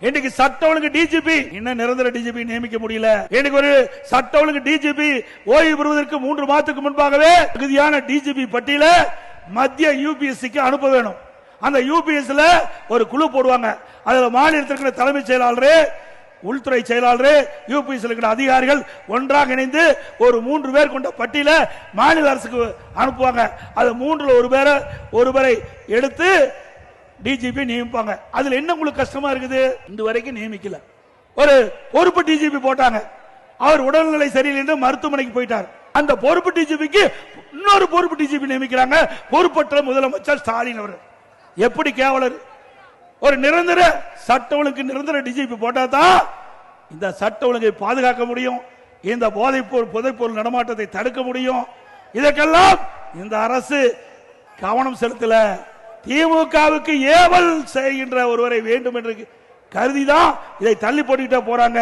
இன்னைக்கு சட்ட ஒழுங்கு டிஜிபி இன்னும் நிரந்தர டிஜிபி நியமிக்க முடியல. இன்னைக்கு ஒரு சட்ட ஒழுங்கு டிஜிபி ஓய்வு பெறுவதற்கு மூன்று மாதத்துக்கு முன்பாகவே தகுதியான டிஜிபி பட்டியல மத்திய யூபிஎஸ்சிக்கு அனுப்ப வேணும். அந்த யூபிஎஸ்ல ஒரு குழு போடுவாங்க. அதுல மாநிலத்திற்கு தலைமைச் செயலாளர் உள்துறை செயலாளர் யூபிஎஸ் இருக்கிற அதிகாரிகள் ஒன்றாக இணைந்து ஒரு மூன்று பேர் கொண்ட பட்டியல மாநில அரசுக்கு அனுப்புவாங்க. அது மூன்றுல ஒரு பேரை ஒரு பேரை எடுத்து டிஜிபி நியமிப்பாங்க. அதுல என்ன உங்களுக்கு கஷ்டமா இருக்குது? இந்த வரைக்கும் நியமிக்கல. ஒரு பொறுப்பு டிஜிபி போட்டாங்க. அவர் உடல்நிலை சரியில்லை என்று மருத்துவமனைக்கு போயிட்டார். அந்த பொறுப்பு டிஜிபிக்கு இன்னொரு பொறுப்பு டிஜிபி நியமிக்கிறாங்க. பொறுப்பற்ற முதலமைச்சர் ஸ்டாலின் அவர் எப்படி கேவலர்? ஒரு நிரந்தர சட்ட ஒழுங்கு நிரந்தர டிஜிபி போட்டா தான் இந்த சட்ட ஒழுங்கை பாதுகாக்க முடியும். இந்த போதைப் பொருள் போதைப் பொருள் நடமாட்டத்தை தடுக்க முடியும். இதற்கெல்லாம் இந்த அரசு கவனம் செலுத்தல. திமுகவுக்கு ஏவல் செய்கின்ற ஒருவரை வேண்டும் என்று கருதிதான் இதை தள்ளி போட்டுக்கிட்டே போறாங்க.